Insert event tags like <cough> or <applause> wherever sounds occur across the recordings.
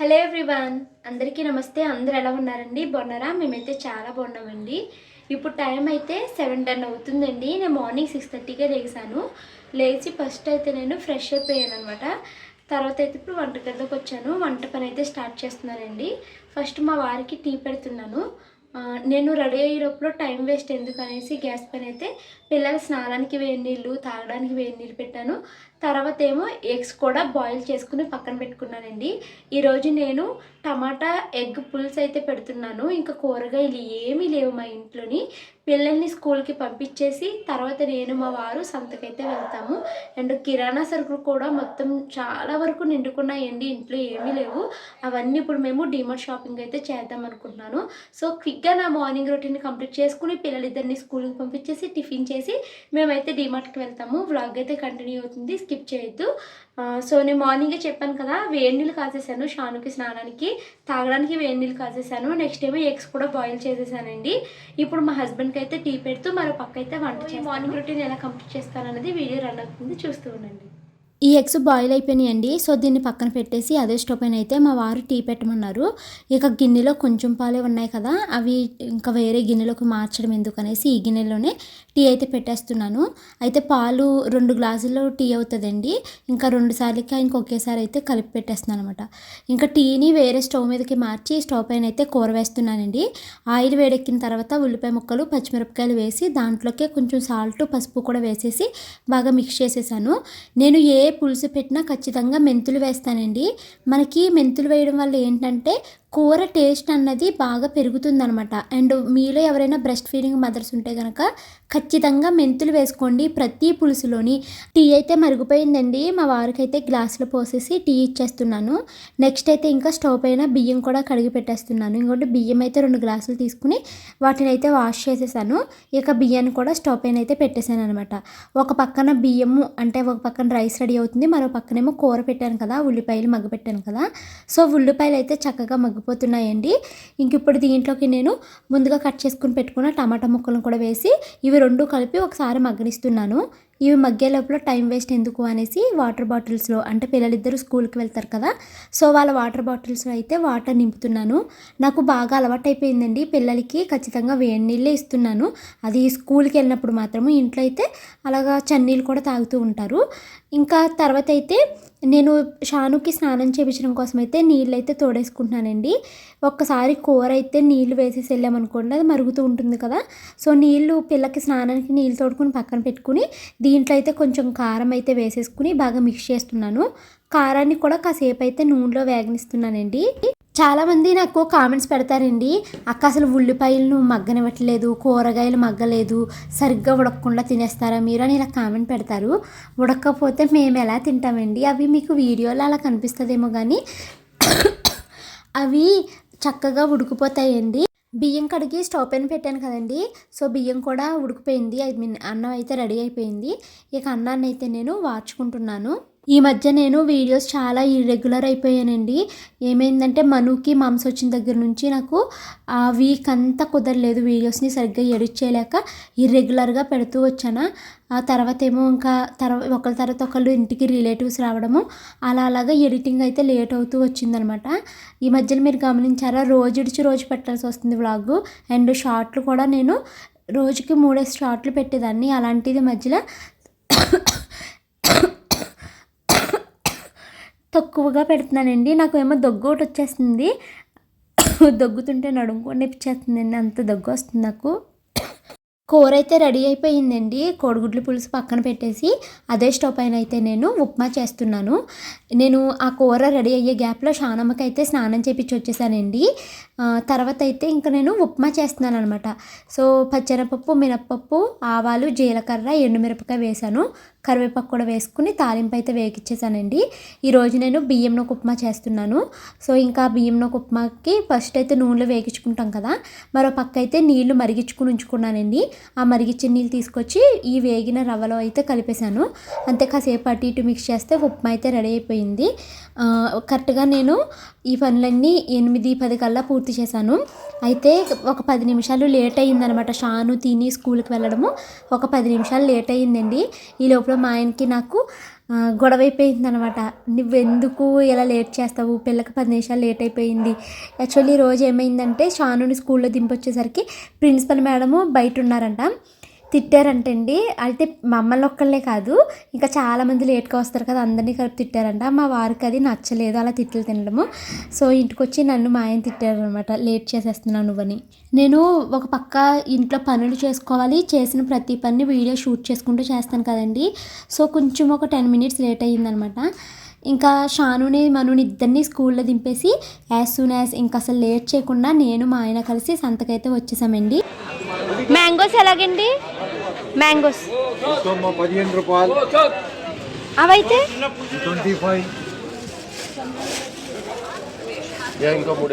Hello everyone అందరికీ నమస్తే. అందరు ఎలా ఉన్నారండి? బాగున్నారా? మేమైతే చాలా బాగున్నామండి. ఇప్పుడు టైం అయితే సెవెన్ టెన్ అవుతుందండి. నేను మార్నింగ్ సిక్స్ థర్టీకే లేచాను లేచి ఫస్ట్ అయితే నేను ఫ్రెష్ అయిపోయాను అనమాట తర్వాత అయితే ఇప్పుడు వంటగదిలోకి వచ్చాను. వంట పని అయితే స్టార్ట్ చేస్తున్నానండి. ఫస్ట్ మా వారికి టీ పెడుతున్నాను. నేను రెడీ అయ్యే లోపల టైం వేస్ట్ ఎందుకు అనేసి గ్యాస్ పైన అయితే పిల్లల స్నానానికి వేడి నీళ్ళు తాగడానికి వేడి నీళ్ళు పెట్టాను. తర్వాత ఏమో ఎగ్స్ కూడా బాయిల్ చేసుకుని పక్కన పెట్టుకున్నానండి. ఈరోజు నేను టమాటా ఎగ్ పులుసు అయితే పెడుతున్నాను. ఇంకా కూరగాయలు ఏమీ లేవు మా ఇంట్లోని. పిల్లల్ని స్కూల్కి పంపించేసి తర్వాత నేను మా వారు సంతకైతే వెళ్తాము. అండ్ కిరాణా సరుకులు కూడా మొత్తం చాలా వరకు నిండుకున్నాయండి. ఇంట్లో ఏమీ లేవు. అవన్నీ ఇప్పుడు మేము డిమార్ట్ షాపింగ్ అయితే చేద్దాం అనుకుంటున్నాను. సో క్విక్గా నా మార్నింగ్ రొటీన్ కంప్లీట్ చేసుకుని పిల్లలిద్దరిని స్కూల్కి పంపించేసి టిఫిన్ చేసి మేమైతే డిమార్ట్కి వెళ్తాము. వ్లాగ్ అయితే కంటిన్యూ అవుతుంది. స్కిప్ చేయొద్దు. సో నేను మార్నింగే చెప్పాను కదా వేడి నీళ్ళు కాసేసాను షానుకి స్నానానికి. తాగడానికి వేడి నీళ్ళు కాసేసాను. నెక్స్ట్ ఏమో ఎగ్స్ కూడా బాయిల్ చేసేసానండి. ఇప్పుడు మా హస్బెండ్కి అయితే టీ పెడుతూ మరో పక్క అయితే వంట మార్నింగ్ రొటీన్ ఎలా కంప్లీట్ చేస్తానన్నది వీడియో రన్ అవుతుంది చూస్తూ ఉండండి. ఈ ఎగ్స్ బాయిల్ అయిపోయినాయండి. సో దీన్ని పక్కన పెట్టేసి అదే స్టవ్ పైన అయితే మా వారు టీ పెట్టమన్నారు. ఇక గిన్నెలో కొంచెం పాలే ఉన్నాయి కదా అవి ఇంకా వేరే గిన్నెలోకి మార్చడం ఎందుకనేసి ఈ గిన్నెలోనే టీ అయితే పెట్టేస్తున్నాను. అయితే పాలు రెండు గ్లాసుల్లో టీ అవుతుందండి. ఇంకా రెండు సార్లకి ఆయనకి ఒకేసారి అయితే కలిపి పెట్టేస్తున్నాను అనమాట ఇంకా టీని వేరే స్టవ్ మీదకి మార్చి స్టవ్ పైన అయితే కూర వేస్తున్నానండి. ఆయిల్ వేడెక్కిన తర్వాత ఉల్లిపాయ ముక్కలు పచ్చిమిరపకాయలు వేసి దాంట్లోకే కొంచెం సాల్ట్ పసుపు కూడా వేసేసి బాగా మిక్స్ చేసేసాను. నేను ఏ పులుసు పెట్టినా ఖచ్చితంగా మెంతులు వేస్తానండి. మనకి మెంతులు వేయడం వల్ల ఏంటంటే కూర టేస్ట్ అన్నది బాగా పెరుగుతుందనమాట అండ్ మీలో ఎవరైనా బ్రెస్ట్ ఫీడింగ్ మదర్స్ ఉంటే కనుక ఖచ్చితంగా మెంతులు వేసుకోండి. ప్రతి పులుసులోని టీ అయితే మరుగుపోయిందండి. మా వారికి అయితే గ్లాసులో పోసేసి టీ ఇచ్చేస్తున్నాను. నెక్స్ట్ అయితే ఇంకా స్టవ్ పైన బియ్యం కూడా కడిగి పెట్టేస్తున్నాను. ఇంకోటి బియ్యం అయితే రెండు గ్లాసులు తీసుకుని వాటిని అయితే వాష్ చేసేసాను. ఇక బియ్యాన్ని కూడా స్టవ్ పైన అయితే పెట్టేశాను అనమాట ఒక పక్కన బియ్యము అంటే ఒక పక్కన రైస్ రెడీ అవుతుంది. మరో పక్కనేమో కూర పెట్టాను కదా ఉల్లిపాయలు మగ్గ పెట్టాను కదా. సో ఉల్లిపాయలు అయితే చక్కగా మగ్గు మగ్గిపోతున్నాయండి ఇంక ఇప్పుడు దీంట్లోకి నేను ముందుగా కట్ చేసుకుని పెట్టుకున్న టమాటా ముక్కలను కూడా వేసి ఇవి రెండు కలిపి ఒకసారి మగ్గనిస్తున్నాను. ఇవి మగ్గే లోపల టైం వేస్ట్ ఎందుకు అనేసి వాటర్ బాటిల్స్లో అంటే పిల్లలిద్దరూ స్కూల్కి వెళ్తారు కదా సో వాళ్ళ వాటర్ బాటిల్స్లో అయితే వాటర్ నింపుతున్నాను. నాకు బాగా అలవాటు అయిపోయిందండి పిల్లలకి ఖచ్చితంగా వేడి నీళ్ళే ఇస్తున్నాను. అది స్కూల్కి వెళ్ళినప్పుడు మాత్రము. ఇంట్లో అయితే అలాగా చన్నీళ్ళు కూడా తాగుతూ ఉంటారు. ఇంకా తర్వాత అయితే నేను షానుకి స్నానం చేయించడం కోసం అయితే నీళ్ళు అయితే తోడేసుకుంటున్నానండి. ఒక్కసారి కూర అయితే నీళ్ళు వేసేసి వెళ్ళామనుకోండి అది మరుగుతూ ఉంటుంది కదా. సో నీళ్ళు పిల్లకి స్నానానికి నీళ్ళు తోడుకుని పక్కన పెట్టుకుని దీంట్లో అయితే కొంచెం కారం అయితే వేసేసుకుని బాగా మిక్స్ చేస్తున్నాను. కారాన్ని కూడా కాసేపు అయితే నూనెలో వేగనిస్తున్నానండి. చాలామంది నాకు కామెంట్స్ పెడతారండి అక్క అసలు ఉల్లిపాయలను మగ్గనివ్వట్లేదు కూరగాయలు మగ్గలేదు సరిగ్గా ఉడకకుండా తినేస్తారా మీరు? అని ఇలా కామెంట్ పెడతారు. ఉడకపోతే మేము ఎలా తింటామండి? అవి మీకు వీడియోలో అలా కనిపిస్తుందేమో కానీ అవి చక్కగా ఉడికిపోతాయండి. బియ్యం కడిగి స్టవ్ పైన పెట్టాను కదండి. సో బియ్యం కూడా ఉడికిపోయింది. ఐ మీన్ అన్నం అయితే రెడీ అయిపోయింది. ఇక అన్నాన్ని అయితే నేను వార్చుకుంటున్నాను. ఈ మధ్య నేను వీడియోస్ చాలా ఇర్రెగ్యులర్ అయిపోయానండి. ఏమైందంటే మనుకి మాంసం వచ్చిన దగ్గర నుంచి నాకు ఆ వీక్ అంతా కుదరలేదు వీడియోస్ని సరిగ్గా ఎడిట్ చేయలేక ఇర్రెగ్యులర్గా పెడుతూ వచ్చాను. ఆ తర్వాత ఏమో ఇంకా తర్వాత ఒకరి తర్వాత ఒకళ్ళు ఇంటికి రిలేటివ్స్ రావడము అలా అలాగా ఎడిటింగ్ అయితే లేట్ అవుతూ వచ్చిందనమాట. ఈ మధ్యలో మీరు గమనించారా రోజు ఇడిచి రోజు పెట్టాల్సి వస్తుంది వ్లాగ్ అండ్ షార్ట్లు కూడా నేను రోజుకి మూడే షార్ట్లు పెట్టేదాన్ని. అలాంటిది మధ్యలో తక్కువగా పెడుతున్నానండి. నాకు ఏమో దగ్గు ఒకటి వచ్చేస్తుంది. దగ్గుతుంటే నడుము కూడా నొప్పిచ్చేస్తుందండి. అంత దగ్గు వస్తుంది నాకు. కూర అయితే రెడీ అయిపోయిందండి. కోడిగుడ్లు పులుసు పక్కన పెట్టేసి అదే స్టవ్ పైన అయితే నేను ఉప్మా చేస్తున్నాను. నేను ఆ కూర రెడీ అయ్యే గ్యాప్లో షానమ్మకి అయితే స్నానం చేపించి వచ్చేసానండి. తర్వాత అయితే ఇంకా నేను ఉప్మా చేస్తున్నాను అనమాట సో పచ్చెనపప్పు మినప్పప్పు ఆవాలు జీలకర్ర ఎండుమిరపకాయ వేసాను. కరివేపాకు కూడా వేసుకుని తాలింపు అయితే వేగిచ్చేసానండి. ఈరోజు నేను బియ్యంలో ఉప్మా చేస్తున్నాను. సో ఇంకా బియ్యంలో ఉప్మాకి ఫస్ట్ అయితే నూనెలో వేగించుకుంటాం కదా. మరో పక్క అయితే నీళ్ళు మరిగించుకుని ఉంచుకున్నానండి. ఆ మరిగించిన నీళ్ళు తీసుకొచ్చి ఈ వేగిన రవ్వలో అయితే కలిపేశాను. అంతే కాసేపు అటు ఇటు మిక్స్ చేస్తే ఉప్మా అయితే రెడీ అయిపోయింది. కరెక్ట్గా నేను ఈ పనులన్నీ ఎనిమిది పది కల్లా పూర్తి చేశాను. అయితే ఒక పది నిమిషాలు లేట్ అయ్యిందనమాట. షాను తిని స్కూల్కి వెళ్ళడము. ఒక పది నిమిషాలు లేట్ అయ్యిందండి. ఈ లోపల మా ఆయనకి నాకు గొడవ అయిపోయింది అనమాట నువ్వెందుకు ఇలా లేట్ చేస్తావు? పిల్లకి పది నిమిషాలు లేట్ అయిపోయింది. యాక్చువల్లీ రోజు ఏమైందంటే షానుని స్కూల్లో దింపొచ్చేసరికి ప్రిన్సిపల్ మేడము బయట ఉన్నారంట. తిట్టారంటండి. అయితే మమ్మల్ని ఒక్కళ్ళే కాదు ఇంకా చాలామంది లేట్గా వస్తారు కదా అందరినీ కలిపి తిట్టారంట. మా వారికి అది నచ్చలేదు అలా తిట్లు తినడము. సో ఇంటికి వచ్చి నన్ను మా ఆయన తిట్టారనమాట. లేట్ చేసేస్తున్నావు నువ్వని. నేను ఒక పక్క ఇంట్లో పనులు చేసుకోవాలి చేసిన ప్రతి పని వీడియో షూట్ చేసుకుంటూ చేస్తాను కదండి. సో కొంచెం ఒక టెన్ మినిట్స్ లేట్ అయ్యిందనమాట. ఇంకా షానుని మనుని ఇద్దరిని స్కూల్లో దింపేసి యాజ్ సూన్ యాజ్ ఇంకా అసలు లేట్ చేయకుండా నేను మా ఆయన కలిసి సంతకైతే వచ్చేసామండి. మ్యాంగోస్ ఎలాగండి? మ్యాంగోస్. తీసుకోమ్మా పదిహేను రూపాయలు. అవైతే? Twenty five. ఇంకో మూడు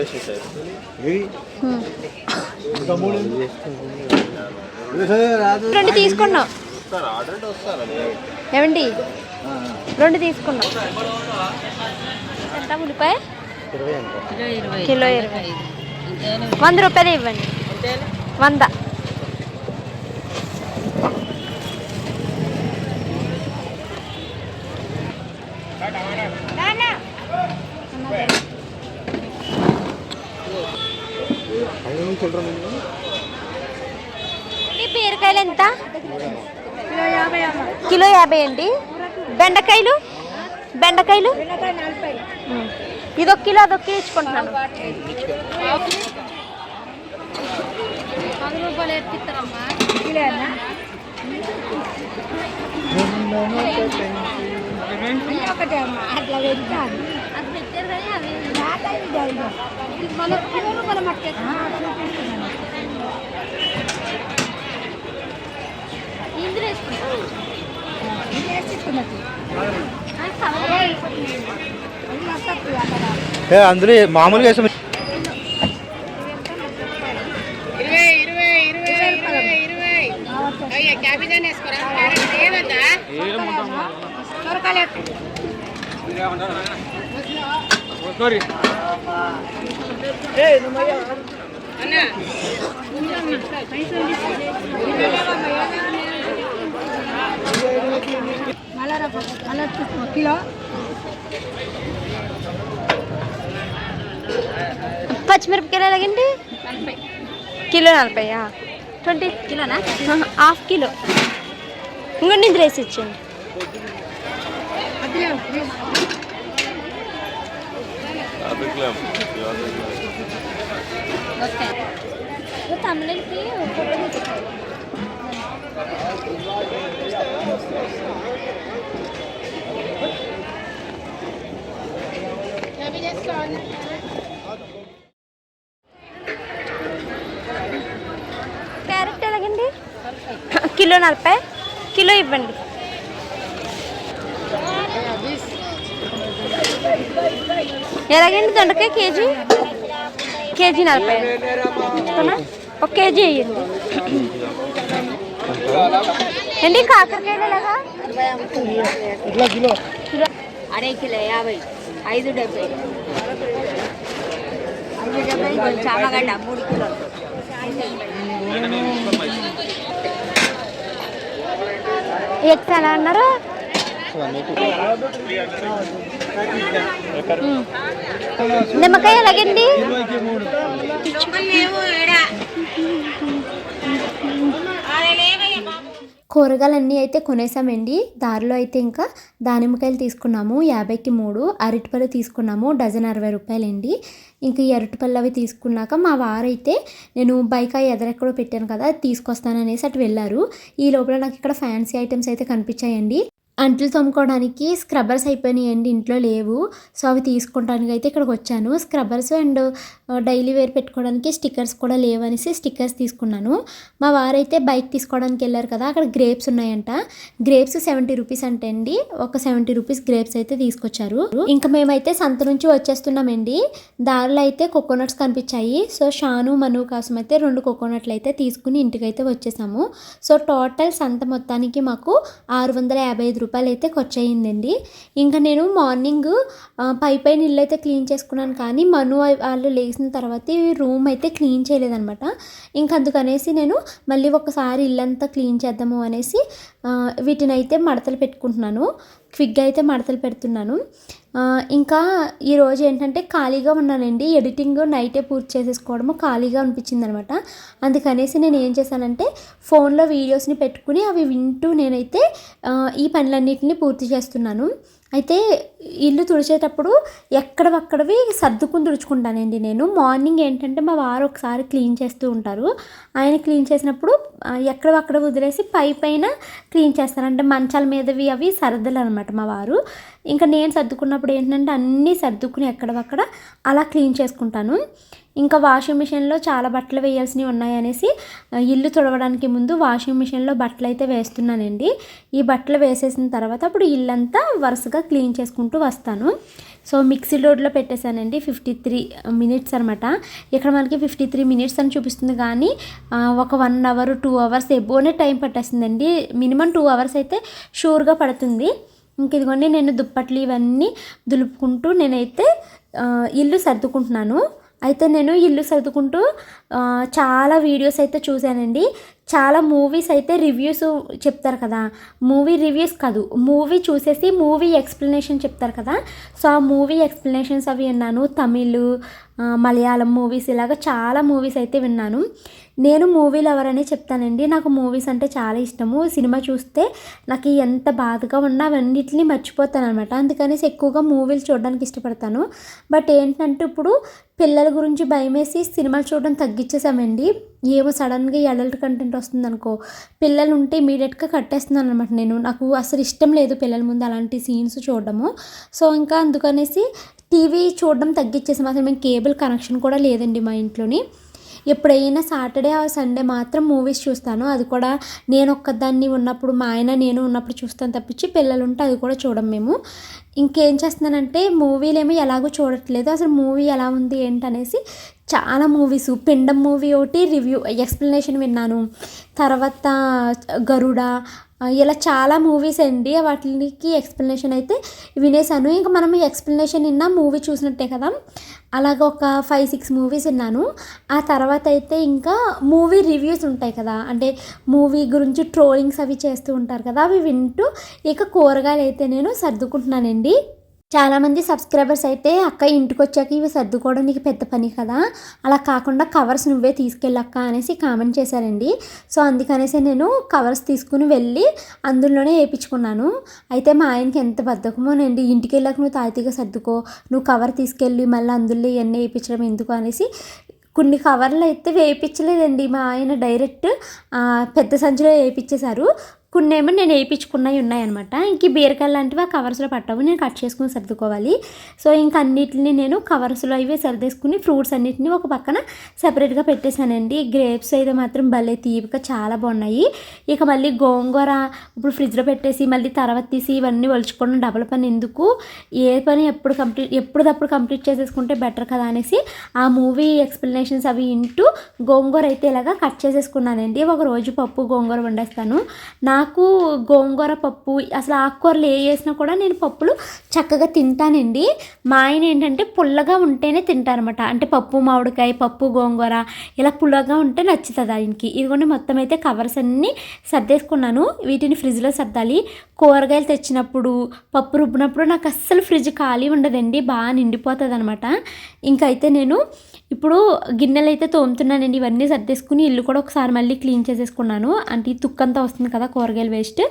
రెండు తీసుకున్నాం. ఏమండి? రెండు తీసుకున్నాం. ఎంత ఉల్లిపాయ? కిలో ఇరవై. వంద రూపాయలు ఇవ్వండి. వంద. బీరకాయలు ఎంత? కిలో యాభై అండి. బెండకాయలు? బెండకాయలు. ఇదొక కిలో అదొక కిలో ఇచ్చుకుంటున్నాను. ఏ, అందులో మామూలుగా వేసాం పచ్చిమిరపకాయలు ఎలాగండి? కిలో నలభై ట్వంటీ? కిలోనా? <laughs> Half kilo. ఇందులో వేసి ఇచ్చేయండి. తమిళకి క్యారెట్ ఎలాగండి? కిలో నలభై. కిలో ఇవ్వండి. ఎలాగండి దొండకాయ కేజీ? కేజీ నలభై? ఒక కేజీ వేయండి. ఏంటి కాకరకాయలు ఎలాగా? కిలో అరే కిలో యాభై. ఐదు డెబ్బై. ఐదు డెబ్బై చామగడ్డ మూడు కిలోలు అన్నారు. నిమ్మకాయ ఎలాగండి ఇరవైకి మూడు కూరగాయలన్నీ అయితే కొనేసామండి. దారిలో అయితే ఇంకా దానిమ్మకాయలు తీసుకున్నాము యాభైకి మూడు. అరటిపళ్ళు తీసుకున్నాము డజన్ అరవై రూపాయలండి. ఇంక ఈ అరటిపళ్ళు అవి తీసుకున్నాక మా వారైతే నేను బైక్ ఆ ఎదరెక్కడో పెట్టాను కదా తీసుకొస్తాననేసి అటు వెళ్ళారు. ఈ లోపల నాకు ఇక్కడ ఫ్యాన్సీ ఐటమ్స్ అయితే కనిపించాయండి. అంట్లు తోముకోవడానికి స్క్రబ్బర్స్ అయిపోయినాయండి ఇంట్లో లేవు. సో అవి తీసుకుంటానికి అయితే ఇక్కడికి వచ్చాను. స్క్రబ్బర్స్ అండ్ డైలీ వేర్ పెట్టుకోవడానికి స్టిక్కర్స్ కూడా లేవనేసి స్టిక్కర్స్ తీసుకున్నాను. మా వారైతే బైక్ తీసుకోవడానికి వెళ్ళారు కదా అక్కడ గ్రేప్స్ ఉన్నాయంట. గ్రేప్స్ సెవెంటీ రూపీస్ అంటే అండి ఒక సెవెంటీ రూపీస్ గ్రేప్స్ అయితే తీసుకొచ్చారు. ఇంకా మేమైతే సంత నుంచి వచ్చేస్తున్నామండి. దారిలో అయితే కోకోనట్స్ కనిపించాయి. సో షాను మను కోసం అయితే రెండు కోకోనట్లు అయితే తీసుకుని ఇంటికైతే వచ్చేసాము. సో టోటల్ సంత మొత్తానికి మాకు ఆరు వందల యాభై ఐదు రూపాయలు అయితే ఖర్చు అయ్యిందండి ఇంకా నేను మార్నింగ్ పై పైన ఇల్లు అయితే క్లీన్ చేసుకున్నాను కానీ మను వాళ్ళు లేచిన తర్వాత రూమ్ అయితే క్లీన్ చేయలేదనమాట ఇంకా అందుకనేసి నేను మళ్ళీ ఒకసారి ఇల్లంతా క్లీన్ చేద్దాము అనేసి వీటినైతే వీటిని అయితే మడతలు పెట్టుకుంటున్నాను. క్విక్గా అయితే మడతలు పెడుతున్నాను. ఇంకా ఈరోజు ఏంటంటే ఖాళీగా ఉన్నానండి. ఎడిటింగ్ నైటే పూర్తి చేసేసుకోవడము ఖాళీగా అనిపించింది అనమాట అందుకనేసి నేను ఏం చేశానంటే ఫోన్లో వీడియోస్ని పెట్టుకుని అవి వింటూ నేనైతే ఈ పనులన్నిటిని పూర్తి చేస్తున్నాను. అయితే ఇల్లు తుడిచేటప్పుడు ఎక్కడవక్కడవి సర్దుకుని తుడుచుకుంటానండి నేను. మార్నింగ్ ఏంటంటే మా వారు ఒకసారి క్లీన్ చేస్తూ ఉంటారు. ఆయన క్లీన్ చేసినప్పుడు ఎక్కడవక్కడ వదిలేసి పై పైన క్లీన్ చేస్తారు అంటే మంచాల మీదవి అవి సరదలు అనమాట మా వారు. ఇంకా నేను సర్దుకున్నప్పుడు ఏంటంటే అన్నీ సర్దుకుని ఎక్కడవక్కడ అలా క్లీన్ చేసుకుంటాను. ఇంకా వాషింగ్ మిషన్లో చాలా బట్టలు వేయాల్సినవి ఉన్నాయనేసి ఇల్లు తుడవడానికి ముందు వాషింగ్ మిషన్లో బట్టలు అయితే వేస్తున్నానండి. ఈ బట్టలు వేసేసిన తర్వాత అప్పుడు ఇల్లంతా వరుసగా క్లీన్ చేసుకుంటూ వస్తాను. సో మిక్సీ లోడ్లో పెట్టేశానండి ఫిఫ్టీ త్రీ మినిట్స్ అనమాట ఇక్కడ మనకి ఫిఫ్టీ త్రీ మినిట్స్ అని చూపిస్తుంది కానీ ఒక వన్ అవర్ టూ అవర్స్ ఎబోనే టైం పట్టేస్తుందండి. మినిమం టూ అవర్స్ అయితే షూర్గా పడుతుంది. ఇంక ఇదిగోండి నేను దుప్పట్లు ఇవన్నీ దులుపుకుంటూ నేనైతే ఇల్లు సర్దుకుంటున్నాను. అయితే నేను ఇల్లు సర్దుకుంటూ చాలా వీడియోస్ అయితే చూశానండి. చాలా మూవీస్ అయితే రివ్యూస్ చెప్తారు కదా. మూవీ రివ్యూస్ కాదు మూవీ చూసేసి మూవీ ఎక్స్ప్లెనేషన్ చెప్తారు కదా. సో ఆ మూవీ ఎక్స్ప్లెనేషన్స్ అవి విన్నాను. తమిళ్ మలయాళం మూవీస్ ఇలాగ చాలా మూవీస్ అయితే విన్నాను. నేను మూవీలు ఎవరనే చెప్తానండి. నాకు మూవీస్ అంటే చాలా ఇష్టము. సినిమా చూస్తే నాకు ఎంత బాధగా ఉన్నా అవన్నిటిని మర్చిపోతాను అనమాట అందుకనేసి ఎక్కువగా మూవీలు చూడడానికి ఇష్టపడతాను. బట్ ఏంటంటే ఇప్పుడు పిల్లల గురించి భయమేసి సినిమాలు చూడడం తగ్గి తగ్గించేసామండి ఏమో సడన్గా అడల్ట్ కంటెంట్ వస్తుంది అనుకో పిల్లలు ఉంటే ఇమీడియట్గా కట్టేస్తున్నాను అనమాట నేను. నాకు అసలు ఇష్టం లేదు పిల్లల ముందు అలాంటి సీన్స్ చూడడము. సో ఇంకా అందుకనేసి టీవీ చూడడం తగ్గించేసాం అసలు మేము కేబుల్ కనెక్షన్ కూడా లేదండి మా ఇంట్లోని. ఎప్పుడైనా సాటర్డే ఆ సండే మాత్రం మూవీస్ చూస్తాను. అది కూడా నేను ఒక్కదాన్ని ఉన్నప్పుడు మా ఆయన నేను ఉన్నప్పుడు చూస్తాను తప్పించి పిల్లలు ఉంటే అది కూడా చూడం మేము. ఇంకేం చేస్తున్నానంటే మూవీలు ఏమో ఎలాగో చూడట్లేదు. అసలు మూవీ ఎలా ఉంది ఏంటనేసి చాలా మూవీస్. పిండం మూవీ ఒకటి రివ్యూ ఎక్స్ప్లెనేషన్ విన్నాను. తర్వాత గరుడ ఇలా చాలా మూవీస్ అండి. వాటికి ఎక్స్ప్లెనేషన్ అయితే వినేసాను ఇంకా మనం ఎక్స్ప్లెనేషన్ విన్న మూవీ చూసినట్టే కదా. అలాగ ఒక ఫైవ్ సిక్స్ మూవీస్ విన్నాను. ఆ తర్వాత అయితే ఇంకా మూవీ రివ్యూస్ ఉంటాయి కదా. అంటే మూవీ గురించి ట్రోలింగ్స్ అవి చేస్తూ ఉంటారు కదా. అవి వింటూ ఇక కూరగాయలు అయితే నేను సర్దుకుంటున్నానండి. చాలామంది సబ్స్క్రైబర్స్ అయితే అక్క ఇంటికి వచ్చాక ఇవి సర్దుకోవడం నీకు పెద్ద పని కదా. అలా కాకుండా కవర్స్ నువ్వే తీసుకెళ్ళక్క అనేసి కామెంట్ చేశారండి. సో అందుకనేసి నేను కవర్స్ తీసుకుని వెళ్ళి అందులోనే వేయించుకున్నాను. అయితే మా ఆయనకి ఎంత బద్ధకమోనండి ఇంటికి వెళ్ళాక నువ్వు తాయితీగా సర్దుకో నువ్వు కవర్ తీసుకెళ్ళి మళ్ళీ అందులో ఇవన్నీ వేయించడం ఎందుకు అనేసి కొన్ని కవర్లు అయితే వేయించలేదండి. మా ఆయన డైరెక్ట్ పెద్ద సంచిలో వేయించేశారు. కొన్ని ఏమో నేను వేయించుకున్నవి ఉన్నాయన్నమాట. ఇంక బీరకాయ బీరకాయలు లాంటివి ఆ కవర్స్లో పట్టవు. నేను కట్ చేసుకుని సర్దుకోవాలి. సో ఇంకా అన్నిటిని నేను కవర్స్లో ఇవి సర్దేసుకుని ఫ్రూట్స్ అన్నిటిని ఒక పక్కన సెపరేట్గా పెట్టేశానండి. గ్రేప్స్ అయితే మాత్రం భలే తీపిగా చాలా బాగున్నాయి. ఇక మళ్ళీ గోంగూర ఇప్పుడు ఫ్రిడ్జ్లో పెట్టేసి మళ్ళీ తర్వాత తీసి ఇవన్నీ ఒలుచుకోవడం డబల్ పని ఎందుకు? ఏ పని ఎప్పుడు కంప్లీట్ ఎప్పుడప్పుడు కంప్లీట్ చేసేసుకుంటే బెటర్ కదా అనేసి ఆ మూవీ ఎక్స్ప్లెనేషన్స్ అవి ఇంటూ గోంగూర అయితే ఇలాగా కట్ చేసేసుకున్నానండి. ఒక రోజు పప్పు గోంగూర వండేస్తాను. నాకు నాకు గోంగూర పప్పు అసలు ఆకుకూరలు ఏ వేసినా కూడా నేను పప్పులు చక్కగా తింటానండి. మా ఆయన ఏంటంటే పుల్లగా ఉంటేనే తింటారనమాట అంటే పప్పు మామిడికాయ పప్పు గోంగూర ఇలా పుల్లగా ఉంటే నచ్చుతుంది ఆయనకి. ఇదిగోండి మొత్తం అయితే కవర్స్ అన్నీ సర్దేసుకున్నాను. వీటిని ఫ్రిడ్జ్లో సర్దాలి. కూరగాయలు తెచ్చినప్పుడు పప్పు రుబ్బినప్పుడు నాకు అస్సలు ఫ్రిడ్జ్ ఖాళీ ఉండదండి. బాగా నిండిపోతుంది అనమాట ఇంకైతే నేను ఇప్పుడు గిన్నెలు అయితే తోముతున్నానండి ఇవన్నీ సర్దేసుకుని ఇల్లు కూడా ఒకసారి మళ్ళీ క్లీన్ చేసేసుకున్నాను. అంటే ఈ తుక్కంతా వస్తుంది కదా కూరగాయల వేస్ట్.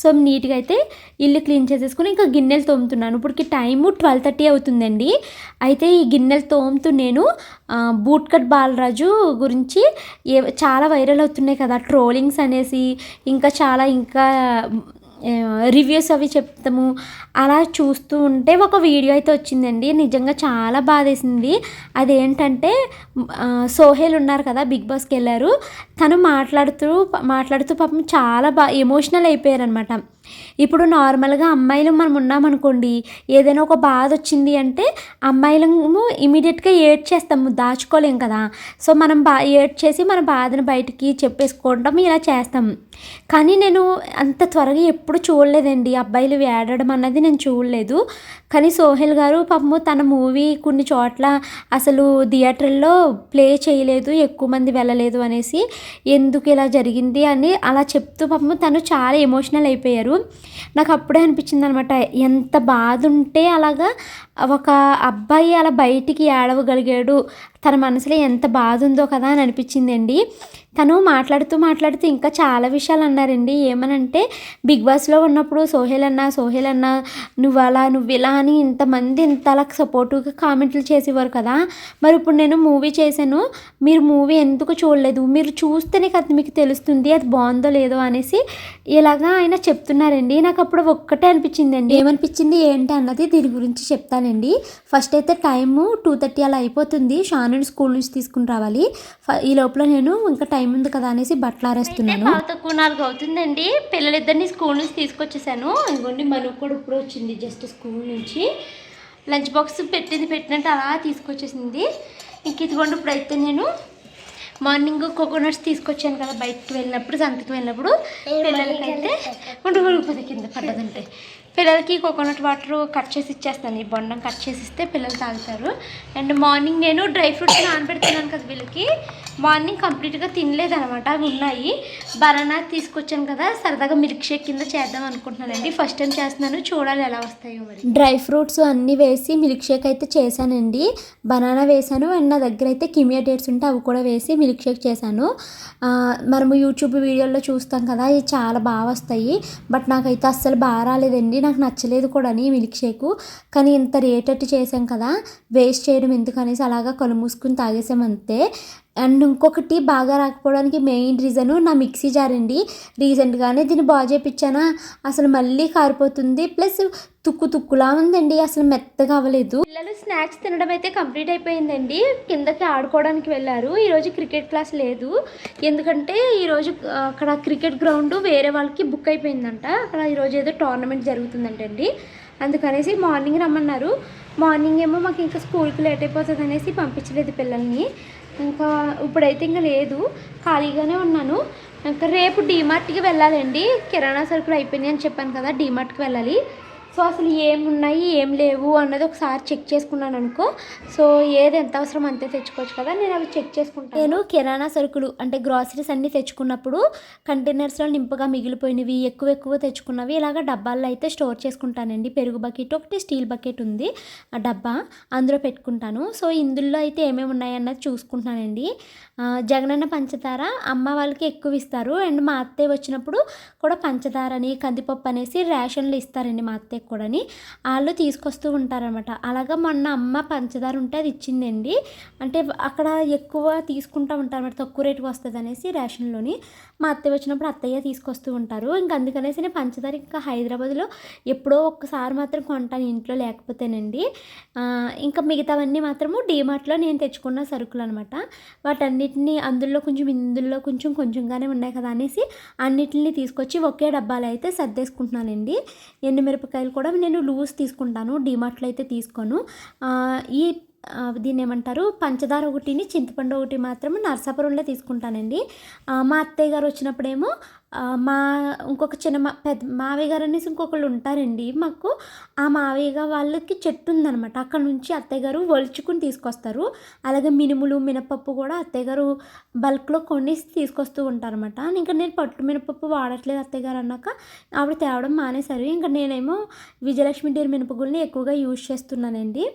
సో నీట్గా అయితే ఇల్లు క్లీన్ చేసేసుకుని ఇంకా గిన్నెలు తోముతున్నాను. ఇప్పటికి టైము ట్వెల్వ్ థర్టీ అవుతుందండి. అయితే ఈ గిన్నెలు తోముతూ నేను బూట్కట్ బాలరాజు గురించి ఏ చాలా వైరల్ అవుతున్నాయి కదా ట్రోలింగ్స్ అనేసి ఇంకా చాలా ఇంకా రివ్యూస్ అవి చెప్తాము. అలా చూస్తూ ఉంటే ఒక వీడియో అయితే వచ్చిందండి. నిజంగా చాలా బాధేసింది. అదేంటంటే సోహేల్ సోహెల్ ఉన్నారు కదా బిగ్ బాస్కి వెళ్ళారు. తను మాట్లాడుతూ మాట్లాడుతూ పాపం చాలా బా ఎమోషనల్ అయిపోయారనమాట ఇప్పుడు నార్మల్గా అమ్మాయిలు మనం ఉన్నామనుకోండి ఏదైనా ఒక బాధ వచ్చింది అంటే అమ్మాయిలము ఇమీడియట్గా ఏడ్ చేస్తాము దాచుకోలేం కదా. సో మనం బా ఏడ్ చేసి మన బాధను బయటికి చెప్పేసుకోవడం ఇలా చేస్తాం. కానీ నేను అంత త్వరగా ఎప్పుడు చూడలేదండి. అబ్బాయిలు ఏడడం అన్నది నేను చూడలేదు. కానీ సోహెల్ గారు పాపము తన మూవీ కొన్ని చోట్ల అసలు థియేటర్లో ప్లే చేయలేదు ఎక్కువ మంది వెళ్ళలేదు అనేసి ఎందుకు ఇలా జరిగింది అని అలా చెప్తూ పాపము తను చాలా ఎమోషనల్ అయిపోయారు. నాకు అప్పుడే అనిపించింది అనమాట ఎంత బాధ ఉంటే అలాగా ఒక అబ్బాయి అలా బయటికి ఏడవగలిగాడు. తన మనసులో ఎంత బాధ ఉందో కదా అని అనిపించిందండి. తను మాట్లాడుతూ మాట్లాడుతూ ఇంకా చాలా విషయాలు అన్నారండి. ఏమనంటే బిగ్ బాస్లో ఉన్నప్పుడు సోహెల్ అన్న సోహెల్ అన్న నువ్వు అలా నువ్వు ఇలా అని ఇంతమంది ఇంత అలా సపోర్టివ్గా కామెంట్లు చేసేవారు కదా. మరి ఇప్పుడు నేను మూవీ చేశాను. మీరు మూవీ ఎందుకు చూడలేదు? మీరు చూస్తేనే కదా మీకు తెలుస్తుంది అది బాగుందో లేదో అనేసి ఇలాగా ఆయన చెప్తున్నారండి. నాకు అప్పుడు ఒక్కటే అనిపించిందండి. ఏమనిపించింది ఏంటి అన్నది దీని గురించి చెప్తాను. చెప్తానండి ఫస్ట్ అయితే టైము టూ థర్టీ అలా అయిపోతుంది. షాను స్కూల్ నుంచి తీసుకుని రావాలి. ఈ లోపల నేను ఇంకా టైం ఉంది కదా అనేసి బట్టలు ఆరేస్తున్నాను. తక్కువ నాలుగు అవుతుందండి. పిల్లలిద్దరిని స్కూల్ నుంచి తీసుకొచ్చేసాను. ఇంకోండి మను కూడా ఇప్పుడు వచ్చింది జస్ట్ స్కూల్ నుంచి. లంచ్ బాక్స్ పెట్టింది పెట్టినట్టు అలా తీసుకొచ్చేసింది. ఇంక ఇదిగోండి ఇప్పుడైతే నేను మార్నింగ్ కోకోనట్స్ తీసుకొచ్చాను కదా బయటకు వెళ్ళినప్పుడు సంతకి వెళ్ళినప్పుడు పిల్లలకైతే ఉండు ఉడిపోతే కింద పడ్డదంటే. పిల్లలకి కోకోనట్ వాటర్ కట్ చేసి ఇచ్చేస్తాను. ఈ బొండం కట్ చేసి ఇస్తే పిల్లలు తాగుతారు. అండ్ మార్నింగ్ నేను డ్రై ఫ్రూట్స్ నానబెడుతున్నాను కదా వీళ్ళకి. మార్నింగ్ కంప్లీట్గా తినలేదు అనమాట అవి ఉన్నాయి. బనానా తీసుకొచ్చాను కదా సరదాగా మిల్క్ షేక్ కింద చేద్దాం అనుకుంటున్నానండి. ఫస్ట్ టైం చేస్తున్నాను. చూడాలి ఎలా వస్తాయో మరి. డ్రై ఫ్రూట్స్ అన్నీ వేసి మిల్క్ షేక్ అయితే చేశానండి. బనానా వేశాను. అండ్ నా దగ్గర అయితే కిమియా డేట్స్ ఉంటే అవి కూడా వేసి మిల్క్ షేక్ చేశాను. మనము యూట్యూబ్ వీడియోల్లో చూస్తాం కదా ఇవి చాలా బాగా వస్తాయి. బట్ నాకైతే అస్సలు బాగా రాలేదండి. నాకు నచ్చలేదు కూడా ఈ మిల్క్ షేకు. కానీ ఇంత రేటట్టు చేసాం కదా వేస్ట్ చేయడం ఎందుకనేసి అలాగా కళ్ళు మూసుకుని తాగేసాం అంతే. అండ్ ఇంకొకటి బాగా రాకపోవడానికి మెయిన్ రీజను నా మిక్సీ జార్ అండి. రీసెంట్గానే దీన్ని బాగా చేయించానా అసలు మళ్ళీ కారిపోతుంది. ప్లస్ తుక్కు తుక్కులా ఉందండి. అసలు మెత్తగా అవ్వలేదు. పిల్లలు స్నాక్స్ తినడం అయితే కంప్లీట్ అయిపోయిందండి. కిందకి ఆడుకోవడానికి వెళ్ళారు. ఈరోజు క్రికెట్ క్లాస్ లేదు. ఎందుకంటే ఈరోజు అక్కడ క్రికెట్ గ్రౌండ్ వేరే వాళ్ళకి బుక్ అయిపోయిందంట. అక్కడ ఈరోజు ఏదో టోర్నమెంట్ జరుగుతుందంటండి. అందుకనేసి మార్నింగ్ రమ్మన్నారు. మార్నింగ్ ఏమో మాకు ఇంకా స్కూల్కి లేట్ అయిపోతుంది అనేసి పంపించలేదు పిల్లల్ని. ఇంకా ఇప్పుడైతే ఇంకా లేదు. ఖాళీగానే ఉన్నాను. ఇంకా రేపు డీమార్ట్కి వెళ్ళాలండి. కిరాణా సరుకులు అయిపోయినాయి అని చెప్పాను కదా డీమార్ట్కి వెళ్ళాలి. సో అసలు ఏమున్నాయి ఏం లేవు అన్నది ఒకసారి చెక్ చేసుకున్నాను అనుకో. సో ఏది ఎంత అవసరం అంతే తెచ్చుకోవచ్చు కదా నేను అవి చెక్ చేసుకుంటాను. నేను కిరాణా సరుకులు అంటే గ్రాసరీస్ అన్నీ తెచ్చుకున్నప్పుడు కంటైనర్స్లో నింపగా మిగిలిపోయినవి ఎక్కువ ఎక్కువ తెచ్చుకున్నవి ఇలాగ డబ్బాల్లో అయితే స్టోర్ చేసుకుంటానండి. పెరుగు బకెట్ ఒకటి స్టీల్ బకెట్ ఉంది ఆ డబ్బా అందులో పెట్టుకుంటాను. సో ఇందులో అయితే ఏమేమి ఉన్నాయి అన్నది జగనన్న పంచదార అమ్మ వాళ్ళకి ఎక్కువ ఇస్తారు. అండ్ మా అత్తయ్య వచ్చినప్పుడు కూడా పంచదారని కందిపప్పు అనేసి రేషన్లు ఇస్తారండి మా అత్తయ్యకి కూడాని. వాళ్ళు తీసుకొస్తూ ఉంటారనమాట అలాగా మొన్న అమ్మ పంచదార ఉంటే అది ఇచ్చిందండి. అంటే అక్కడ ఎక్కువ తీసుకుంటూ ఉంటారు తక్కువ రేటుకి వస్తుంది అనేసి రేషన్లోని. మా అత్తయ్య వచ్చినప్పుడు అత్తయ్య తీసుకొస్తూ ఉంటారు. ఇంకా అందుకనేసి నేను పంచదార ఇంకా హైదరాబాద్లో ఎప్పుడో ఒక్కసారి మాత్రం కొంటాను ఇంట్లో లేకపోతేనండి. ఇంకా మిగతావన్నీ మాత్రము డీమార్ట్లో నేను తెచ్చుకున్న సరుకులు అనమాట వాటన్నిటిని అందులో కొంచెం ఇందులో కొంచెం కొంచెంగానే ఉన్నాయి కదా అనేసి అన్నిటిని తీసుకొచ్చి వచ్చి ఒకే డబ్బాలో అయితే సర్దేసుకుంటున్నానండి. ఎండుమిరపకాయలు కూడా నేను లూజ్ తీసుకుంటాను డీమార్ట్లో అయితే తీసుకోను. ఈ దీన్ని ఏమంటారు? పంచదార ఒకటిని చింతపండు ఒకటి మాత్రం నర్సాపురంలో తీసుకుంటానండి. మా అత్తయ్య గారు వచ్చినప్పుడేమో మా ఇంకొక చిన్న మా పెద్ద మావయ్య గారు అనేసి ఇంకొకళ్ళు ఉంటారండి మాకు. ఆ మావయ్య గారు వాళ్ళకి చెట్టు ఉందనమాట అక్కడ నుంచి అత్తయ్య గారు ఒలుచుకుని తీసుకొస్తారు. అలాగే మినుములు మినపప్పు కూడా అత్తయ్య గారు బల్క్లో కొనేసి తీసుకొస్తూ ఉంటారనమాట ఇంకా నేను పట్టు మినపప్పు వాడట్లేదు అత్తయ్య గారు అన్నాక ఆవిడ తేవడం మానేశారు. ఇంకా నేనేమో విజయలక్ష్మి డేరి మినపగుల్ని ఎక్కువగా యూజ్ చేస్తున్నానండి.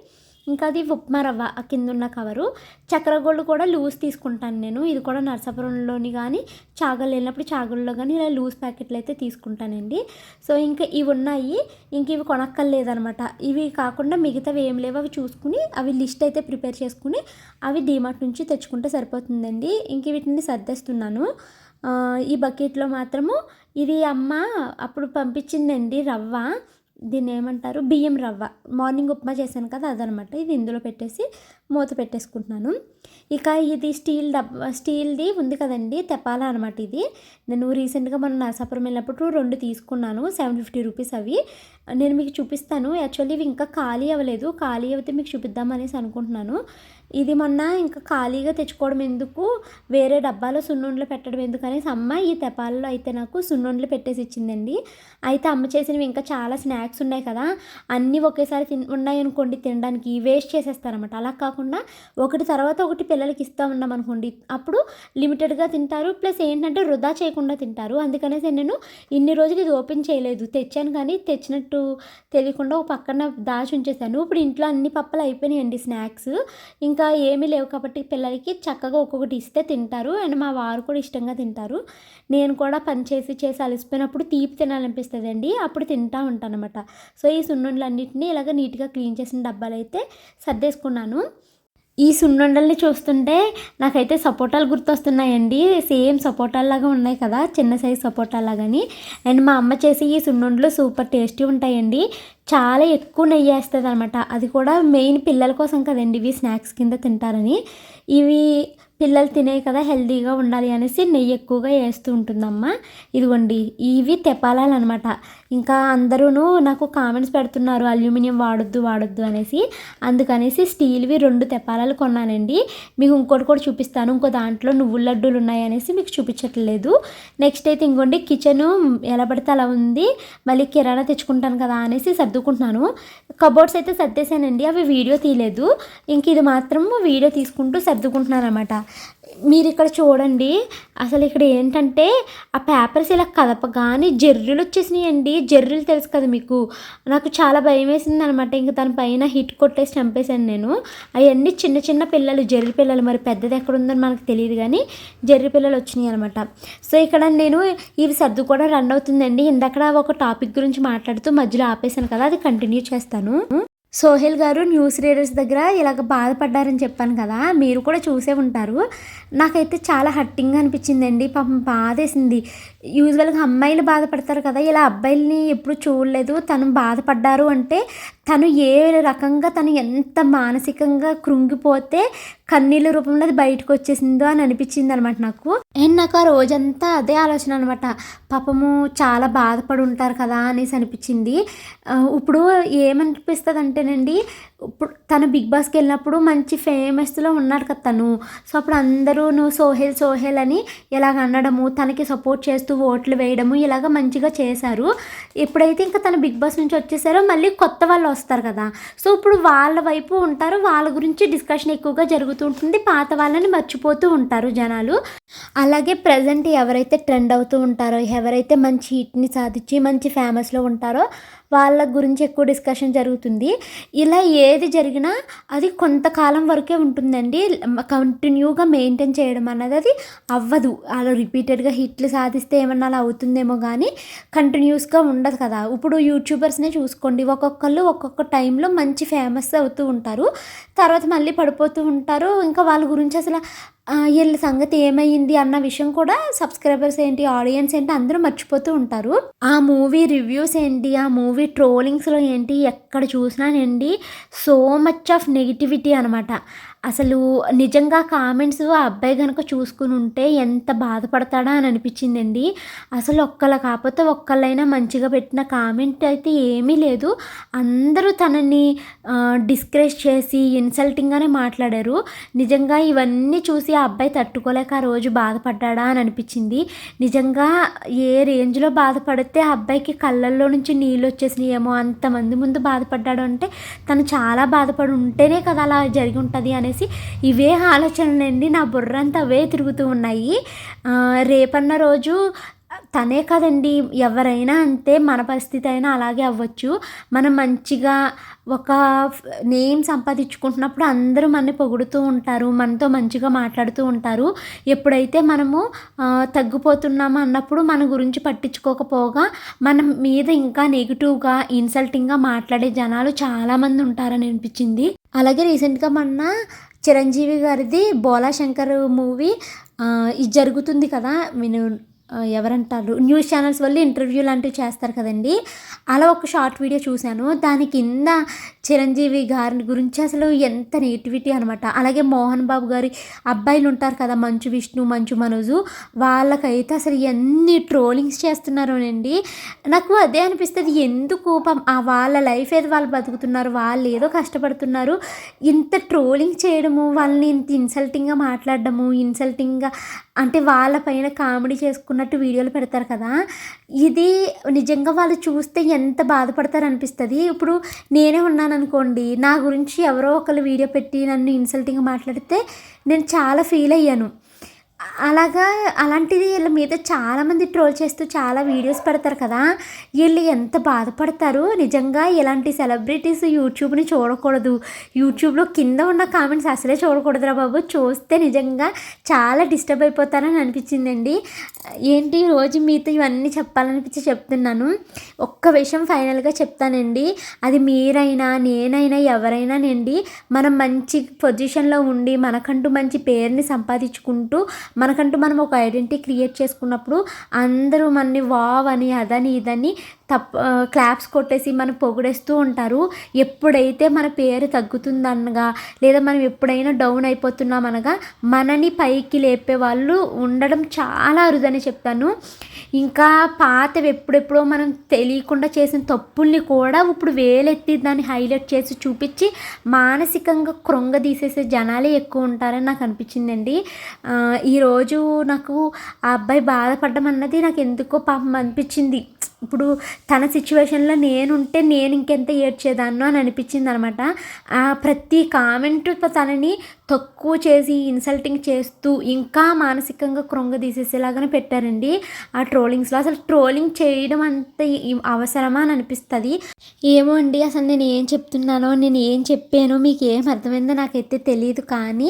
ఇంకా అది ఉప్మా రవ్వ ఆ కింద ఉన్న కవరు. చక్రగోళ్ళు కూడా లూజ్ తీసుకుంటాను నేను. ఇది కూడా నరసాపురంలోని కానీ చాగలు వెళ్ళినప్పుడు చాగల్లో కానీ ఇలా లూజ్ ప్యాకెట్లు అయితే తీసుకుంటానండి. సో ఇంకా ఇవి ఉన్నాయి. ఇంక ఇవి కొనక్కర్లేదనమాట. ఇవి కాకుండా మిగతావి ఏం లేవు. అవి చూసుకుని అవి లిస్ట్ అయితే ప్రిపేర్ చేసుకుని అవి డీమార్ట్ నుంచి తెచ్చుకుంటే సరిపోతుందండి. ఇంక వీటిని సర్దేస్తున్నాను. ఈ బకెట్లో మాత్రము ఇది అమ్మ అప్పుడు పంపించిందండి రవ్వ. దీన్ని ఏమంటారు? బియ్యం రవ్వ. మార్నింగ్ ఉప్మా చేశాను కదా అదనమాట. ఇది ఇందులో పెట్టేసి మూత పెట్టేసుకుంటున్నాను. ఇక ఇది స్టీల్ డబ్బా స్టీల్ది ఉంది కదండి తెపాల అనమాట ఇది. నేను రీసెంట్గా మన నరసాపురం వెళ్ళినప్పుడు రెండు తీసుకున్నాను సెవెన్ ఫిఫ్టీ రూపీస్ అవి. నేను మీకు చూపిస్తాను. యాక్చువల్లీ ఇవి ఇంకా ఖాళీ అవ్వలేదు. ఖాళీ అయితే మీకు చూపిద్దాం అనేసి అనుకుంటున్నాను. ఇది మొన్న ఇంకా ఖాళీగా తెచ్చుకోవడం ఎందుకు? వేరే డబ్బాలో సున్నుండలు పెట్టడం ఎందుకు అనేసి అమ్మ ఈ తెపాలలో అయితే నాకు సున్నుండలు పెట్టేసి ఇచ్చిందండి. అయితే అమ్మ చేసినవి ఇంకా చాలా స్నాక్స్ స్నాక్స్ ఉన్నాయి కదా అన్నీ ఒకేసారి తిన్ ఉన్నాయనుకోండి తినడానికి. వేస్ట్ చేసేస్తారనమాట అలా కాకుండా ఒకటి తర్వాత ఒకటి పిల్లలకి ఇస్తూ ఉన్నాం అనుకోండి అప్పుడు లిమిటెడ్గా తింటారు ప్లస్ ఏంటంటే వృధా చేయకుండా తింటారు. అందుకనేసి నేను ఇన్ని రోజులు ఇది ఓపెన్ చేయలేదు. తెచ్చాను కానీ తెచ్చినట్టు తెలియకుండా ఒక పక్కన దాచి ఉంచేసాను ఇప్పుడు ఇంట్లో అన్ని పప్పలు అయిపోయినాయండి స్నాక్స్. ఇంకా ఏమీ లేవు కాబట్టి పిల్లలకి చక్కగా ఒక్కొక్కటి ఇస్తే తింటారు. అండ్ మా వారు కూడా ఇష్టంగా తింటారు. నేను కూడా పని చేసి చేసి అలసిపోయినప్పుడు తీపి తినాలనిపిస్తుంది అండి అప్పుడు తింటా ఉంటాను అనమాట సో ఈ సున్నుండ్లన్నింటినీ ఇలాగ నీట్గా క్లీన్ చేసిన డబ్బాలు అయితే సర్దేసుకున్నాను. ఈ సున్నుండల్ని చూస్తుంటే నాకైతే సపోటాలు గుర్తొస్తున్నాయండి. సేమ్ సపోటాల్లాగా ఉన్నాయి కదా చిన్న సైజ్ సపోటాలాగాని అండ్ మా అమ్మ చేసి ఈ సున్నుండలు సూపర్ టేస్టీ ఉంటాయండి. చాలా ఎక్కువ నెయ్యి వేస్తుంది అనమాట అది కూడా మెయిన్ పిల్లల కోసం కదండి ఇవి స్నాక్స్ కింద తింటారని. ఇవి పిల్లలు తినే కదా హెల్తీగా ఉండాలి అనేసి నెయ్యి ఎక్కువగా వేస్తూ ఉంటుందమ్మ. ఇదిగోండి ఇవి తెపాలాలు అనమాట ఇంకా అందరూ నాకు కామెంట్స్ పెడుతున్నారు అల్యూమినియం వాడొద్దు వాడొద్దు అనేసి. అందుకనేసి స్టీల్వి రెండు తెపాలాలు కొన్నానండి. మీకు ఇంకోటి కూడా చూపిస్తాను. ఇంకో దాంట్లో నువ్వుల లడ్డూలు ఉన్నాయి అనేసి మీకు చూపించట్లేదు. నెక్స్ట్ అయితే ఇంకోండి కిచెన్ ఎలా పడితే అలా ఉంది మళ్ళీ కిరాణా తెచ్చుకుంటాను కదా అనేసి సర్దుకుంటున్నాను. కబోర్డ్స్ అయితే సర్దేశానండి అవి వీడియో తీయలేదు. ఇంక ఇది మాత్రం వీడియో తీసుకుంటూ సర్దుకుంటున్నాను అనమాట మీరు ఇక్కడ చూడండి. అసలు ఇక్కడ ఏంటంటే ఆ పేపర్స్ ఇలా కదపగానే జర్రులు వచ్చేసినాయండి. జర్రులు తెలుసు కదా మీకు. నాకు చాలా భయం వేసింది అనమాట ఇంక దాని పైన హిట్ కొట్టేసి చంపేశాను నేను. అవన్నీ చిన్న చిన్న పిల్లలు జర్రి పిల్లలు. మరి పెద్దది ఎక్కడ ఉందని మనకు తెలియదు కానీ జర్రి పిల్లలు వచ్చినాయి అనమాట. సో ఇక్కడ నేను ఇవి సర్దు కూడా రన్ అవుతుందండి. ఇందాక ఒక టాపిక్ గురించి మాట్లాడుతూ మధ్యలో ఆపేశాను కదా. అది కంటిన్యూ చేస్తాను. సోహెల్ గారు న్యూస్ రీడర్స్ దగ్గర ఇలాగ బాధపడ్డారని చెప్పాను కదా మీరు కూడా చూసే ఉంటారు. నాకైతే చాలా హట్టింగ్గా అనిపించిందండి. పాపం బాధేసింది. యూజువల్గా అమ్మాయిలు బాధపడతారు కదా ఇలా అబ్బాయిల్ని ఎప్పుడు చూడలేదు. తను బాధపడ్డారు అంటే తను ఏ రకంగా తను ఎంత మానసికంగా కృంగిపోతే కన్నీళ్ళ రూపంలో అది బయటకు వచ్చేసిందో అని అనిపించింది అనమాట నాకు. అండ్ నాకు ఆ రోజంతా అదే ఆలోచన అనమాట. పాపము చాలా బాధపడి ఉంటారు కదా అనేసి అనిపించింది. ఇప్పుడు ఏమనిపిస్తుంది అంటేనండి ఇప్పుడు తను బిగ్ బాస్కి వెళ్ళినప్పుడు మంచి ఫేమస్లో ఉన్నాడు కదా తను. సో అప్పుడు అందరూ నువ్వు సోహెల్ సోహెల్ అని ఇలాగ అనడము తనకి సపోర్ట్ చేస్తూ ఓట్లు వేయడము ఇలాగ మంచిగా చేశారు. ఎప్పుడైతే ఇంకా తను బిగ్ బాస్ నుంచి వచ్చేసారో మళ్ళీ కొత్త వాళ్ళు వస్తారు కదా. సో ఇప్పుడు వాళ్ళ వైపు ఉంటారు వాళ్ళ గురించి డిస్కషన్ ఎక్కువగా జరుగుతూ ఉంటుంది పాత వాళ్ళని మర్చిపోతూ ఉంటారు జనాలు. అలాగే ప్రజెంట్ ఎవరైతే ట్రెండ్ అవుతూ ఉంటారో ఎవరైతే మంచి హిట్ని సాధించి మంచి ఫేమస్లో ఉంటారో వాళ్ళ గురించి ఎక్కువ డిస్కషన్ జరుగుతుంది. ఇలా ఏది జరిగినా అది కొంతకాలం వరకే ఉంటుందండి. కంటిన్యూగా మెయింటైన్ చేయడం అన్నది అది అవ్వదు. అలా రిపీటెడ్గా హిట్లు సాధిస్తే ఏమన్నా అలా అవుతుందేమో కానీ కంటిన్యూస్గా ఉండదు కదా. ఇప్పుడు యూట్యూబర్స్నే చూసుకోండి. ఒక్కొక్కళ్ళు ఒక్కొక్క టైంలో మంచి ఫేమస్ అవుతూ ఉంటారు. తర్వాత మళ్ళీ పడిపోతూ ఉంటారు. ఇంకా వాళ్ళ గురించి అసలు వీళ్ళ సంగతి ఏమైంది అన్న విషయం కూడా సబ్స్క్రైబర్స్ ఏంటి ఆడియన్స్ ఏంటి అందరూ మర్చిపోతూ ఉంటారు. ఆ మూవీ రివ్యూస్ ఏంటి ఆ మూవీ ట్రోలింగ్స్లో ఏంటి ఎక్కడ చూసినానండి సో మచ్ ఆఫ్ నెగిటివిటీ అనమాట అసలు నిజంగా కామెంట్స్ ఆ అబ్బాయి కనుక చూసుకుని ఉంటే ఎంత బాధపడతాడా అని అనిపించిందండి. అసలు ఒక్కళ్ళ కాకపోతే ఒక్కళ్ళైనా మంచిగా పెట్టిన కామెంట్ అయితే ఏమీ లేదు. అందరూ తనని డిస్కరేజ్ చేసి ఇన్సల్టింగ్గానే మాట్లాడారు. నిజంగా ఇవన్నీ చూసి ఆ అబ్బాయి తట్టుకోలేక ఆ రోజు బాధపడ్డాడా అని అనిపించింది. నిజంగా ఏ రేంజ్లో బాధపడితే ఆ అబ్బాయికి కళ్ళల్లో నుంచి నీళ్ళు వచ్చేసినాయేమో అంతమంది ముందు బాధపడ్డాడు అంటే తను చాలా బాధపడి ఉంటేనే కదా అలా జరిగి ఉంటుంది అనేసి ఇవే ఆలోచనలండి. నా బుర్రంతా అవే తిరుగుతూ ఉన్నాయి. రేపన్న రోజు తనే కదండి ఎవరైనా అంతే మన పరిస్థితి అయినా అలాగే అవ్వచ్చు. మనం మంచిగా ఒక నేమ్ సంపాదించుకుంటున్నప్పుడు అందరూ మనని పొగుడుతూ ఉంటారు మనతో మంచిగా మాట్లాడుతూ ఉంటారు. ఎప్పుడైతే మనము తగ్గిపోతున్నాము అన్నప్పుడు మన గురించి పట్టించుకోకపోగా మన మీద ఇంకా నెగిటివ్గా ఇన్సల్టింగ్గా మాట్లాడే జనాలు చాలామంది ఉంటారని అనిపించింది. అలాగే రీసెంట్గా మొన్న చిరంజీవి గారిది బోలా శంకర్ మూవీ ఇది జరుగుతుంది కదా నేను ఎవరంటారు? న్యూస్ ఛానల్స్ వల్ల ఇంటర్వ్యూ లాంటివి చేస్తారు కదండి. అలా ఒక షార్ట్ వీడియో చూశాను. దాని కింద చిరంజీవి గారి గురించి అసలు ఎంత నెగిటివిటీ అనమాట అలాగే మోహన్ బాబు గారి అబ్బాయిలు ఉంటారు కదా మంచు విష్ణు మంచు మనోజు. వాళ్ళకైతే అసలు ఎన్ని ట్రోలింగ్స్ చేస్తున్నారోనండి. నాకు అదే అనిపిస్తుంది ఎందుకు కోపం? ఆ వాళ్ళ లైఫ్ ఏదో వాళ్ళు బతుకుతున్నారు? వాళ్ళు ఏదో కష్టపడుతున్నారు. ఇంత ట్రోలింగ్ చేయడము వాళ్ళని ఇంత ఇన్సల్టింగ్గా మాట్లాడడము ఇన్సల్టింగ్గా అంటే వాళ్ళ పైన కామెడీ చేసుకున్న అనుకున్నట్టు వీడియోలు పెడతారు కదా. ఇది నిజంగా వాళ్ళు చూస్తే ఎంత బాధపడతారు అనిపిస్తుంది ఇప్పుడు నేనే ఉన్నాను అనుకోండి నా గురించి ఎవరో ఒకరు వీడియో పెట్టి నన్ను ఇన్సల్టింగ్గా మాట్లాడితే నేను చాలా ఫీల్ అయ్యాను. అలాగా అలాంటిది వీళ్ళ మీద చాలామంది ట్రోల్ చేస్తూ చాలా వీడియోస్ పెడతారు కదా. వీళ్ళు ఎంత బాధపడతారు? నిజంగా ఇలాంటి సెలబ్రిటీస్ యూట్యూబ్ని చూడకూడదు. యూట్యూబ్లో కింద ఉన్న కామెంట్స్ అసలే చూడకూడదురా బాబు. చూస్తే నిజంగా చాలా డిస్టర్బ్ అయిపోతారని అనిపించిందండి. ఏంటి రోజు మీతో ఇవన్నీ చెప్పాలనిపించి చెప్తున్నాను. ఒక్క విషయం ఫైనల్గా చెప్తానండి. అది మీరైనా నేనైనా ఎవరైనానండి మనం మంచి పొజిషన్లో ఉండి మనకంటూ మంచి పేరుని సంపాదించుకుంటూ మనకంటూ మనం ఒక ఐడెంటిటీ క్రియేట్ చేసుకున్నప్పుడు అందరూ మనని వావ్ అని అదని ఇదని తప్ప క్లాప్స్ కొట్టేసి మనం పొగిడేస్తూ ఉంటారు. ఎప్పుడైతే మన పేరు తగ్గుతుందనగా లేదా మనం ఎప్పుడైనా డౌన్ అయిపోతున్నాం అనగా మనని పైకి లేపే వాళ్ళు ఉండడం చాలా అరుదని చెప్తాను. ఇంకా పాతవి ఎప్పుడెప్పుడో మనం తెలియకుండా చేసిన తప్పుల్ని కూడా ఇప్పుడు వేలెత్తి దాన్ని హైలైట్ చేసి చూపించి మానసికంగా కృంగదీసేసే జనాలే ఎక్కువ ఉంటారని నాకు అనిపించిందండి. ఈరోజు నాకు ఆ అబ్బాయి బాధపడడం అన్నది నాకు ఎందుకో పాపం అనిపించింది. ఇప్పుడు తన సిచ్యువేషన్లో నేనుంటే నేను ఇంకెంత ఏడ్చేదాన్నో అని అనిపించింది అనమాట ప్రతి కామెంట్ తనని తక్కువ చేసి ఇన్సల్టింగ్ చేస్తూ ఇంకా మానసికంగా కృంగదీసేసేలాగానే పెట్టారండి. ఆ ట్రోలింగ్స్లో అసలు ట్రోలింగ్ చేయడం అంత అవసరమా అని అనిపిస్తుంది. ఏమో అండి అసలు నేను ఏం చెప్తున్నానో నేను ఏం చెప్పానో మీకు ఏం అర్థమైందో నాకైతే తెలియదు కానీ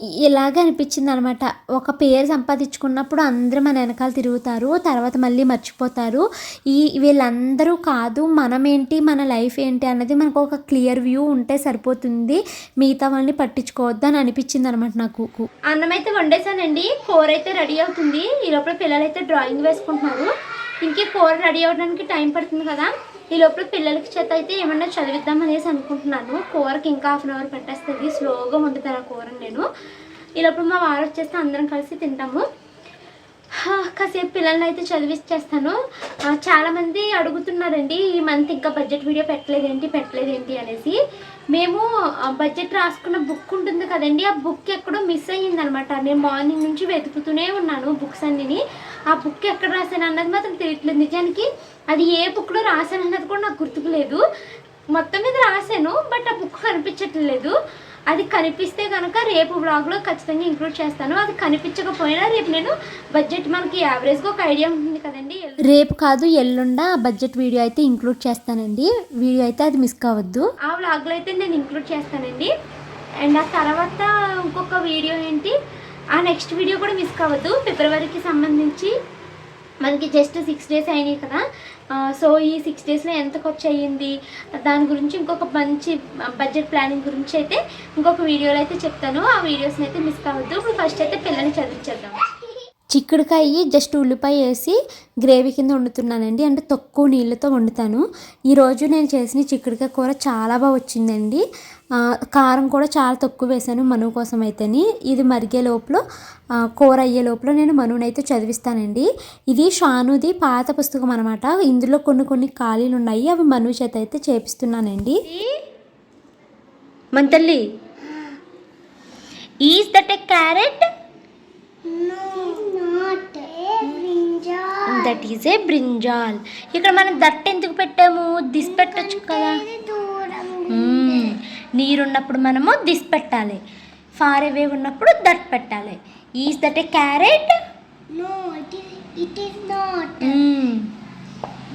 ఇలాగ అనిపించింది అనమాట ఒక పేరు సంపాదించుకున్నప్పుడు అందరూ మన వెనకాల తిరుగుతారు తర్వాత మళ్ళీ మర్చిపోతారు. ఈ వీళ్ళందరూ కాదు మనమేంటి మన లైఫ్ ఏంటి అన్నది మనకు ఒక క్లియర్ వ్యూ ఉంటే సరిపోతుంది. మిగతా వాళ్ళని పట్టించుకోవద్దు అని అనిపించింది అనమాట నాకు. అన్నం అయితే వండేసానండి కూర అయితే రెడీ అవుతుంది. ఈ లోపల పిల్లలు అయితే డ్రాయింగ్ వేసుకుంటున్నారు. ఇంకే కూర రెడీ అవ్వడానికి టైం పడుతుంది కదా. ఈ లోపల పిల్లలకి చేత అయితే ఏమన్నా చదివిద్దాం అనేసి అనుకుంటున్నాను. కూరకి ఇంకా హాఫ్ అన్ అవర్ పెట్టేస్తుంది. స్లోగా వండుతాను ఆ కూరని నేను. ఈ లోపల మా వారు వచ్చేస్తే అందరం కలిసి తింటాము. హా, కాసేపు పిల్లల్ని అయితే చదివిచ్చేస్తాను. చాలామంది అడుగుతున్నారండి ఈ మంత్ ఇంకా బడ్జెట్ వీడియో పెట్టలేదేంటి పెట్టలేదేంటి అనేసి. మేము ఆ, బడ్జెట్ రాసుకున్న బుక్ ఉంటుంది కదండి ఆ బుక్ ఎక్కడో మిస్ అయ్యిందనమాట. నేను మార్నింగ్ నుంచి వెతుకుతూనే ఉన్నాను బుక్స్ అన్నిని. ఆ బుక్ ఎక్కడ రాశాను అన్నది మాత్రం తెలియట్లేదు నిజానికి. అది ఏ బుక్లో రాశాను అన్నది కూడా నాకు గుర్తుకులేదు మొత్తం మీద రాశాను బట్ ఆ బుక్ కనిపించట్లేదు. అది కనిపిస్తే కనుక రేపు బ్లాగ్లో ఖచ్చితంగా ఇంక్లూడ్ చేస్తాను. అది కనిపించకపోయినా రేపు నేను బడ్జెట్ మనకి యావరేజ్గా ఒక ఐడియా ఉంటుంది కదండి. రేపు కాదు ఎల్లుండ బడ్జెట్ వీడియో అయితే ఇంక్లూడ్ చేస్తానండి. వీడియో అయితే అది మిస్ కావద్దు. ఆ వ్లాగ్లో అయితే నేను ఇంక్లూడ్ చేస్తానండి. అండ్ ఆ తర్వాత ఇంకొక వీడియో ఏంటి? ఆ నెక్స్ట్ వీడియో కూడా మిస్ కావద్దు. ఫిబ్రవరికి సంబంధించి మనకి జస్ట్ సిక్స్ డేస్ అయినాయి కదా. సో ఈ సిక్స్ డేస్లో ఎంత ఖర్చు అయ్యింది దాని గురించి ఇంకొక మంచి బడ్జెట్ ప్లానింగ్ గురించి అయితే ఇంకొక వీడియోలో అయితే చెప్తాను. ఆ వీడియోస్ని అయితే మిస్ కావద్దు. ఇప్పుడు ఫస్ట్ అయితే పిల్లల్ని చదివించేద్దాం. చిక్కుడుకాయ జస్ట్ ఉల్లిపాయ వేసి గ్రేవీ కింద వండుతున్నానండి. అంటే తక్కువ నీళ్ళతో వండుతాను. ఈరోజు నేను చేసిన చిక్కుడుకాయ కూర చాలా బాగా వచ్చిందండి. కారం కూడా చాలా తక్కువ వేసాను మనువు కోసం అయితేని ఇది మరిగే లోపల కూర అయ్యే లోపల నేను మనువునైతే చదివిస్తానండి. ఇది షానుది పాత పుస్తకం అనమాట ఇందులో కొన్ని కొన్ని ఖాళీలు ఉన్నాయి అవి మనువు చేత అయితే చేపిస్తున్నానండి. మన తల్లి is that a carrot? That is a brinjal ఇక్కడ మనం దట్ ఎందుకు పెట్టాము? దిస్ పెట్టచ్చు కదా. నీరున్నప్పుడు మనము దిస్ పెట్టాలి. ఫార్ అవే ఉన్నప్పుడు దట్ పెట్టాలి. Is that a carrot it is not. Hmm.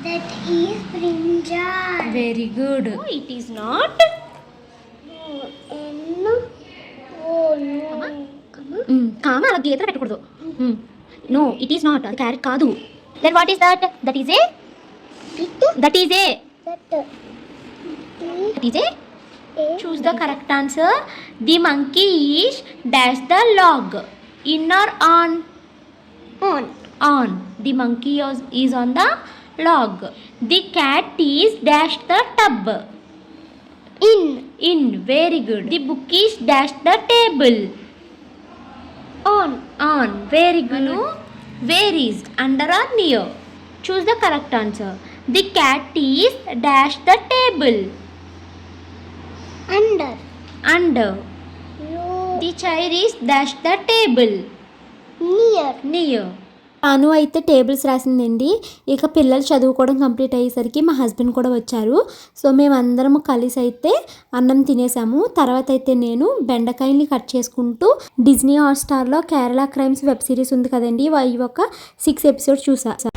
That is brinjal. Very good it is not. Comma అలా గీతలు పెట్టకూడదు. నో ఇట్ ఈస్ నాట్ అది క్యారెట్ కాదు. Then what is that that is a that is a that is a Choose the correct answer. The monkey is dash the log. In or on? On. On. The monkey is on the log. The cat is dash the tub. In. In. Very good. The book is dash the table. On. On. Very good. Manu, where is? Under or near? Choose the correct answer. The cat is dash the table. Under. Under No. The chair is dash the table Near. Near తాను అయితే tables రాసిందండి. ఇక పిల్లలు చదువుకోవడం complete అయ్యేసరికి మా husband కూడా వచ్చారు. So మేమందరం కలిసి అయితే అన్నం తినేసాము. తర్వాత అయితే నేను బెండకాయల్ని కట్ చేసుకుంటూ డిజ్నీ హాట్స్టార్లో కేరళ క్రైమ్స్ వెబ్ సిరీస్ ఉంది కదండి. అవి ఒక సిక్స్ ఎపిసోడ్స్ చూసా.